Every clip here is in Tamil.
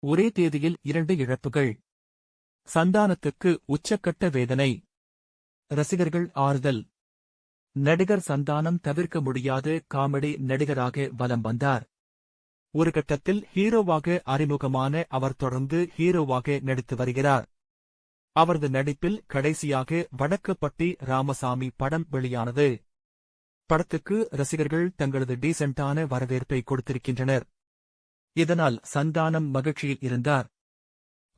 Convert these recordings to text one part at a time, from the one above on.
ஒரே தேதியில் இரண்டு இழப்புகள். சந்தானத்துக்கு உச்சக்கட்ட வேதனை. ரசிகர்கள் ஆறுதல். நடிகர் சந்தானம் தவிர்க்க முடியாத காமெடி நடிகராக வலம் வந்தார். ஒரு கட்டத்தில் ஹீரோவாக அறிமுகமான அவர் தொடர்ந்து ஹீரோவாக நடித்து வருகிறார். அவரது நடிப்பில் கடைசியாக வடக்குப்பட்டி ராமசாமி படம் வெளியானது. படத்துக்கு ரசிகர்கள் தங்களது டீசென்டான வரவேற்பை கொடுத்திருக்கின்றனர். இதனால் சந்தானம் மகிழ்ச்சியில் இருந்தார்.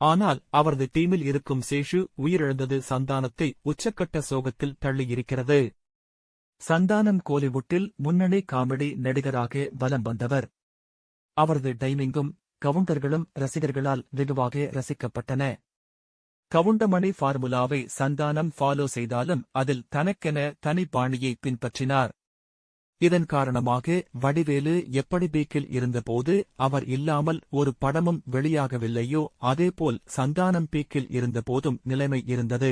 ஆனால் அவரது டீமில் இருக்கும் சேஷு உயிரிழந்தது சந்தானத்தை உச்சக்கட்ட சோகத்தில் தள்ளியிருக்கிறது. சந்தானம் கோலிவுட்டில் முன்னணி காமெடி நடிகராக வலம் வந்தவர். அவரது டைமிங்கும் கவுண்டர்களும் ரசிகர்களால் வெகுவாக ரசிக்கப்பட்டன. கவுண்டமணி ஃபார்முலாவை சந்தானம் ஃபாலோ செய்தாலும் அதில் தனக்கென தனி பாணியை பின்பற்றினார். இதன் காரணமாக வடிவேலு எப்படி பீக்கில் இருந்தபோது அவர் இல்லாமல் ஒரு படமும் வெளியாகவில்லையோ அதேபோல் சந்தானம் பீக்கில் இருந்தபோதும் நிலைமை இருந்தது.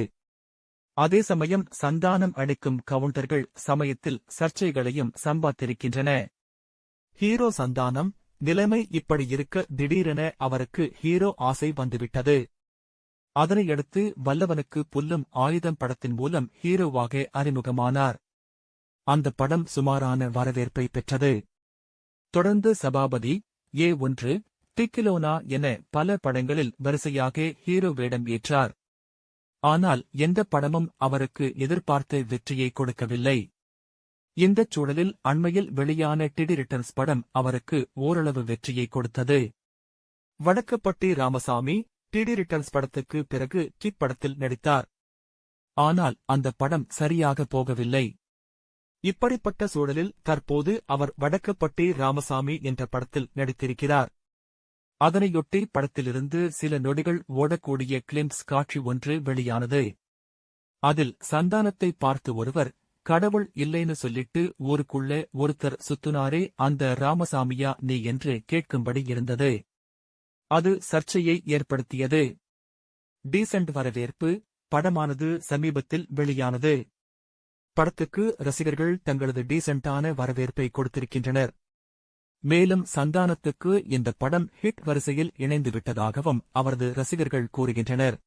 அதே சமயம் சந்தானம் அளிக்கும் கவுண்டர்கள் சமயத்தில் சர்ச்சைகளையும் சம்பாத்திருக்கின்றன. ஹீரோ சந்தானம் நிலைமை இப்படி இருக்க திடீரென அவருக்கு ஹீரோ ஆசை வந்துவிட்டது. அதனையடுத்து வல்லவனுக்கு புல்லும் ஆயுதம் படத்தின் மூலம் ஹீரோவாக அறிமுகமானார். அந்த படம் சுமாரான வரவேற்பை பெற்றது. தொடர்ந்து சபாபதி ஏ ஒன்று டிக்கிலோனா என பல படங்களில் வரிசையாக ஹீரோ வேடம் ஏற்றார். ஆனால் எந்த படமும் அவருக்கு எதிர்பார்த்த வெற்றியை கொடுக்கவில்லை. இந்தச் சூழலில் அண்மையில் வெளியான டிடி ரிட்டர்ன்ஸ் படம் அவருக்கு ஓரளவு வெற்றியை கொடுத்தது. வடக்குப்பட்டி ராமசாமி டிடி ரிட்டர்ன்ஸ் படத்துக்கு பிறகு கிட் படத்தில் நடித்தார். ஆனால் அந்த படம் சரியாக போகவில்லை. இப்படிப்பட்ட சூழலில் தற்போது அவர் வடக்குப்பட்டி ராமசாமி என்ற படத்தில் நடித்திருக்கிறார். அதனையொட்டி படத்திலிருந்து சில நொடிகள் ஓடக்கூடிய கிளிம்ஸ் காட்சி ஒன்று வெளியானது. அதில் சந்தானத்தை பார்த்து ஒருவர் கடவுள் இல்லைன்னு சொல்லிட்டு ஊருக்குள்ளே ஒருத்தர் சுத்துனாரே அந்த ராமசாமியா நீ? என்று கேட்கும்படி இருந்தது. அது சர்ச்சையை ஏற்படுத்தியது. டீசென்ட் வரவேற்பு படமானது சமீபத்தில் வெளியானது. படத்துக்கு ரசிகர்கள் தங்களது டீசென்டான வரவேற்பை கொடுத்திருக்கின்றனர். மேலும் சந்தானத்துக்கு இந்த படம் ஹிட் வரிசையில் இணைந்துவிட்டதாகவும் அவரது ரசிகர்கள் கூறுகின்றனர்.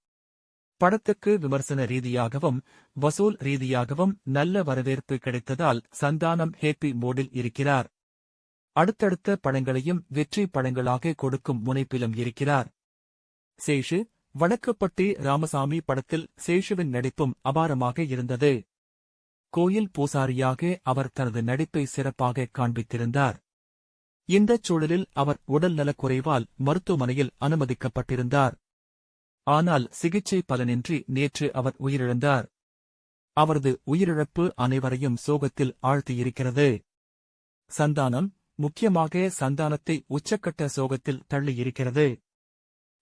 படத்துக்கு விமர்சன ரீதியாகவும் வசூல் ரீதியாகவும் நல்ல வரவேற்பு கிடைத்ததால் சந்தானம் ஹேப்பி மோடில் இருக்கிறார். அடுத்தடுத்த படங்களையும் வெற்றி படங்களாக கொடுக்கும் முனைப்பிலும் இருக்கிறார். சேஷு வடக்குப்பட்டி ராமசாமி படத்தில் சேஷுவின் நடிப்பும் அபாரமாக இருந்தது. கோயில் பூசாரியாக அவர் தனது நடிப்பை சிறப்பாக காண்பித்திருந்தார். இந்தச் சூழலில் அவர் உடல் நலக்குறைவால் மருத்துவமனையில் அனுமதிக்கப்பட்டிருந்தார். ஆனால் சிகிச்சை பலனின்றி நேற்று அவர் உயிரிழந்தார். அவரது உயிரிழப்பு அனைவரையும் சோகத்தில் ஆழ்த்தியிருக்கிறது. சந்தானம் முக்கியமாக சந்தானத்தை உச்சக்கட்ட சோகத்தில் தள்ளியிருக்கிறது.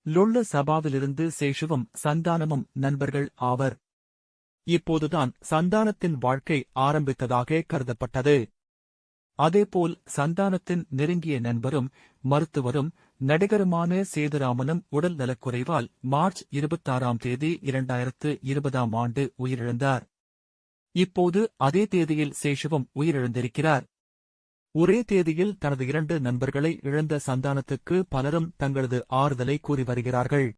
லொள்ள சபாவிலிருந்து சேஷுவும் சந்தானமும் நண்பர்கள் ஆவர். இப்போதுதான் சந்தானத்தின் வாழ்க்கை ஆரம்பித்ததாக கருதப்பட்டது. அதேபோல் சந்தானத்தின் நெருங்கிய நண்பரும் மருத்துவரும் நடிகருமான சேதுராமனும் உடல் நலக்குறைவால் மார்ச் இருபத்தாறாம் தேதி இரண்டாயிரத்து இருபதாம் ஆண்டு உயிரிழந்தார். இப்போது அதே தேதியில் சேஷுவும் உயிரிழந்திருக்கிறார். ஒரே தேதியில் தனது இரண்டு நண்பர்களை இழந்த சந்தானத்துக்கு பலரும் தங்களது ஆறுதலை கூறி வருகிறார்கள்.